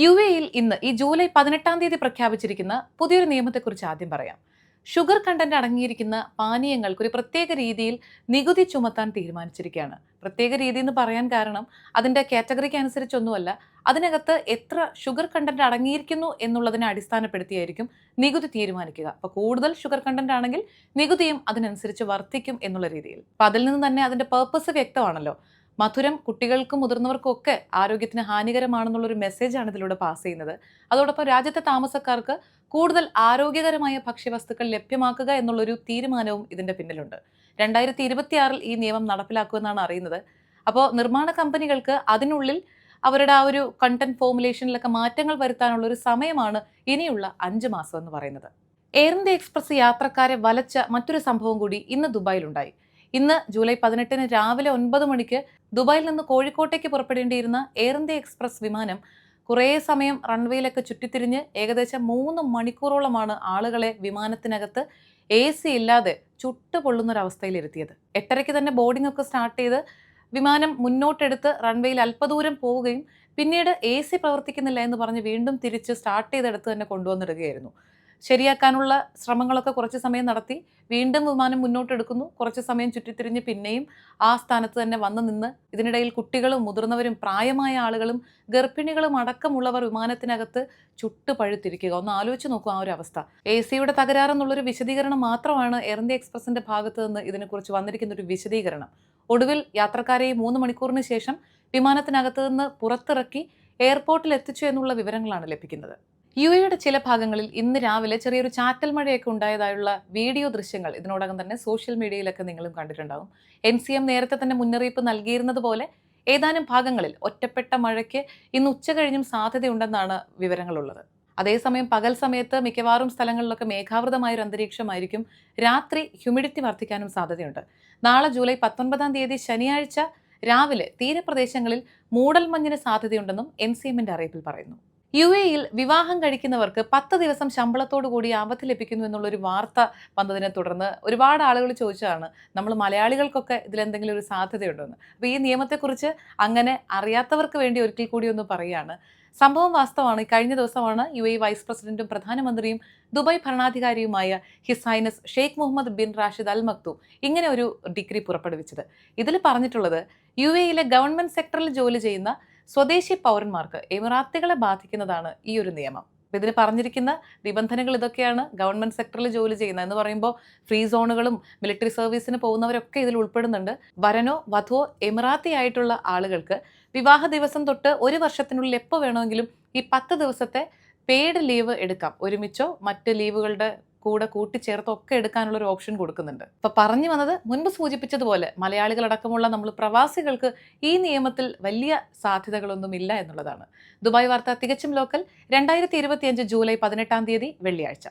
U യിൽ ഇന്ന് ഈ ജൂലൈ പതിനെട്ടാം തീയതി പ്രഖ്യാപിച്ചിരിക്കുന്ന പുതിയൊരു നിയമത്തെക്കുറിച്ച് ആദ്യം പറയാം. ഷുഗർ കണ്ടന്റ് അടങ്ങിയിരിക്കുന്ന പാനീയങ്ങൾക്ക് ഒരു പ്രത്യേക രീതിയിൽ നികുതി ചുമത്താൻ തീരുമാനിച്ചിരിക്കുകയാണ്. പ്രത്യേക രീതി എന്ന് പറയാൻ കാരണം അതിന്റെ കാറ്റഗറിക്ക് അനുസരിച്ചൊന്നുമല്ല അതിനകത്ത് എത്ര ഷുഗർ കണ്ടന്റ് അടങ്ങിയിരിക്കുന്നു എന്നുള്ളതിനെ അടിസ്ഥാനപ്പെടുത്തിയായിരിക്കും നികുതി തീരുമാനിക്കുക. അപ്പോൾ കൂടുതൽ ഷുഗർ കണ്ടന്റ് ആണെങ്കിൽ നികുതിയും അതിനനുസരിച്ച് വർദ്ധിക്കും എന്നുള്ള രീതിയിൽ. അപ്പം അതിൽ നിന്ന് തന്നെ അതിന്റെ പേർപ്പസ് വ്യക്തമാണല്ലോ. മധുരം കുട്ടികൾക്കും മുതിർന്നവർക്കും ഒക്കെ ആരോഗ്യത്തിന് ഹാനികരമാണെന്നുള്ളൊരു മെസ്സേജാണ് ഇതിലൂടെ പാസ് ചെയ്യുന്നത്. അതോടൊപ്പം രാജ്യത്തെ താമസക്കാർക്ക് കൂടുതൽ ആരോഗ്യകരമായ ഭക്ഷ്യവസ്തുക്കൾ ലഭ്യമാക്കുക എന്നുള്ളൊരു തീരുമാനവും ഇതിന്റെ പിന്നിലുണ്ട്. രണ്ടായിരത്തി ഇരുപത്തിയാറിൽ ഈ നിയമം നടപ്പിലാക്കുമെന്നാണ് അറിയുന്നത്. അപ്പോൾ നിർമ്മാണ കമ്പനികൾക്ക് അതിനുള്ളിൽ അവരുടെ ആ ഒരു കണ്ടന്റ് ഫോമുലേഷനിലൊക്കെ മാറ്റങ്ങൾ വരുത്താനുള്ള ഒരു സമയമാണ് ഇനിയുള്ള അഞ്ച് മാസം എന്ന് പറയുന്നത്. എയർ ഇന്ത്യ എക്സ്പ്രസ് യാത്രക്കാരെ വലച്ച മറ്റൊരു സംഭവം കൂടി ഇന്ന് ദുബായിലുണ്ടായി. ഇന്ന് ജൂലൈ പതിനെട്ടിന് രാവിലെ ഒൻപത് മണിക്ക് ദുബായിൽ നിന്ന് കോഴിക്കോട്ടേക്ക് പുറപ്പെടേണ്ടിയിരുന്ന എയർ ഇന്ത്യ എക്സ്പ്രസ് വിമാനം കുറേ സമയം റൺവേയിലൊക്കെ ചുറ്റിത്തിരിഞ്ഞ് ഏകദേശം മൂന്ന് മണിക്കൂറോളമാണ് ആളുകളെ വിമാനത്തിനകത്ത് എ സി ഇല്ലാതെ ചുട്ടുപൊള്ളുന്നൊരവസ്ഥയിലിരുത്തിയത് എട്ടരയ്ക്ക് തന്നെ ബോർഡിംഗ് ഒക്കെ സ്റ്റാർട്ട് ചെയ്ത് വിമാനം മുന്നോട്ടെടുത്ത് റൺവേയിൽ അല്പദൂരം പോവുകയും പിന്നീട് എ സി പ്രവർത്തിക്കുന്നില്ല എന്ന് പറഞ്ഞ് വീണ്ടും തിരിച്ച് സ്റ്റാർട്ട് ചെയ്തെടുത്ത് തന്നെ കൊണ്ടുവന്നിടുകയായിരുന്നു. ശരിയാക്കാനുള്ള ശ്രമങ്ങളൊക്കെ കുറച്ച് സമയം നടത്തി. വീണ്ടും വിമാനം മുന്നോട്ടെടുക്കുന്നു. കുറച്ച് സമയം ചുറ്റിത്തിരിഞ്ഞ് പിന്നെയും ആ സ്ഥാനത്ത് തന്നെ വന്നു നിന്ന് ഇതിനിടയിൽ കുട്ടികളും മുതിർന്നവരും പ്രായമായ ആളുകളും ഗർഭിണികളും അടക്കമുള്ളവർ വിമാനത്തിനകത്ത് ചുട്ട് പഴുത്തിരിക്കുക. ഒന്ന് ആലോചിച്ച് നോക്കൂ ആ ഒരു അവസ്ഥ. എ സിയുടെ തകരാറെന്നുള്ളൊരു വിശദീകരണം മാത്രമാണ് എയർ ഇന്ത്യ എക്സ്പ്രസിന്റെ ഭാഗത്ത് നിന്ന് ഇതിനെക്കുറിച്ച് വന്നിരിക്കുന്ന ഒരു വിശദീകരണം. ഒടുവിൽ യാത്രക്കാരെ മൂന്ന് മണിക്കൂറിന് ശേഷം വിമാനത്തിനകത്ത് നിന്ന് പുറത്തിറക്കി എയർപോർട്ടിൽ എത്തിച്ചു എന്നുള്ള വിവരങ്ങളാണ് ലഭിക്കുന്നത്. യു എയുടെ ചില ഭാഗങ്ങളിൽ ഇന്ന് രാവിലെ ചെറിയൊരു ചാറ്റൽ മഴയൊക്കെ ഉണ്ടായതായുള്ള വീഡിയോ ദൃശ്യങ്ങൾ ഇതിനോടകം തന്നെ സോഷ്യൽ മീഡിയയിലൊക്കെ നിങ്ങളും കണ്ടിട്ടുണ്ടാവും. എൻ സി എം നേരത്തെ തന്നെ മുന്നറിയിപ്പ് നൽകിയിരുന്നത് പോലെ ഏതാനും ഭാഗങ്ങളിൽ ഒറ്റപ്പെട്ട മഴയ്ക്ക് ഇന്ന് ഉച്ച കഴിഞ്ഞും സാധ്യതയുണ്ടെന്നാണ് വിവരങ്ങളുള്ളത്. അതേസമയം പകൽ സമയത്ത് മിക്കവാറും സ്ഥലങ്ങളിലൊക്കെ മേഘാവൃതമായ ഒരു അന്തരീക്ഷമായിരിക്കും. രാത്രി ഹ്യൂമിഡിറ്റി വർദ്ധിക്കാനും സാധ്യതയുണ്ട്. നാളെ ജൂലൈ പത്തൊൻപതാം തീയതി ശനിയാഴ്ച രാവിലെ തീരപ്രദേശങ്ങളിൽ മൂടൽമഞ്ഞിന് സാധ്യതയുണ്ടെന്നും എൻ സി എമ്മിന്റെ അറിയിപ്പിൽ പറയുന്നു. യു എയിൽ വിവാഹം കഴിക്കുന്നവർക്ക് പത്ത് ദിവസം ശമ്പളത്തോടു കൂടി ആപത്ത് ലഭിക്കുന്നു എന്നുള്ളൊരു വാർത്ത വന്നതിനെ തുടർന്ന് ഒരുപാട് ആളുകൾ ചോദിച്ചതാണ് നമ്മൾ മലയാളികൾക്കൊക്കെ ഇതിലെന്തെങ്കിലും ഒരു സാധ്യതയുണ്ടോ എന്ന് അപ്പോൾ ഈ നിയമത്തെക്കുറിച്ച് അങ്ങനെ അറിയാത്തവർക്ക് വേണ്ടി ഒരിക്കൽ കൂടി ഒന്ന് പറയുകയാണ് സംഭവം വാസ്തവമാണ്. കഴിഞ്ഞ ദിവസമാണ് യു എ വൈസ് പ്രസിഡന്റും പ്രധാനമന്ത്രിയും Dubai ഭരണാധികാരിയുമായ his highness Sheikh Mohammed bin Rashid Al Maktoum ഇങ്ങനെ ഒരു ഡിഗ്രി പുറപ്പെടുവിച്ചത്. ഇതിൽ പറഞ്ഞിട്ടുള്ളത് യു എയിലെ ഗവൺമെന്റ് സെക്ടറിൽ ജോലി ചെയ്യുന്ന സ്വദേശി പൗരന്മാർക്ക് എമിറാത്തികളെ ബാധിക്കുന്നതാണ് ഈ ഒരു നിയമം. അപ്പോൾ ഇതിൽ പറഞ്ഞിരിക്കുന്ന നിബന്ധനകൾ ഇതൊക്കെയാണ് ഗവൺമെന്റ് സെക്ടറിൽ ജോലി ചെയ്യുന്നത് എന്ന് പറയുമ്പോൾ ഫ്രീ സോണുകളും മിലിറ്ററി സർവീസിന് പോകുന്നവരൊക്കെ ഇതിൽ ഉൾപ്പെടുന്നുണ്ട്. വരനോ വധുവോ എമിറാത്തി ആയിട്ടുള്ള ആളുകൾക്ക് വിവാഹ ദിവസം തൊട്ട് ഒരു വർഷത്തിനുള്ളിൽ എപ്പോൾ വേണമെങ്കിലും ഈ പത്ത് ദിവസത്തെ പെയ്ഡ് ലീവ് എടുക്കാം. ഒരുമിച്ചോ മറ്റ് ലീവുകളുടെ കൂടെ കൂട്ടിച്ചേർത്തൊക്കെ എടുക്കാനുള്ള ഒരു ഓപ്ഷൻ കൊടുക്കുന്നുണ്ട്. ഇപ്പൊ പറഞ്ഞു വന്നത് മുൻപ് സൂചിപ്പിച്ചതുപോലെ മലയാളികളടക്കമുള്ള നമ്മൾ പ്രവാസികൾക്ക് ഈ നിയമത്തിൽ വലിയ സാധ്യതകളൊന്നും ഇല്ല എന്നുള്ളതാണ്. ദുബായ് വാർത്ത തികച്ചും ലോക്കൽ രണ്ടായിരത്തി ജൂലൈ പതിനെട്ടാം തീയതി വെള്ളിയാഴ്ച.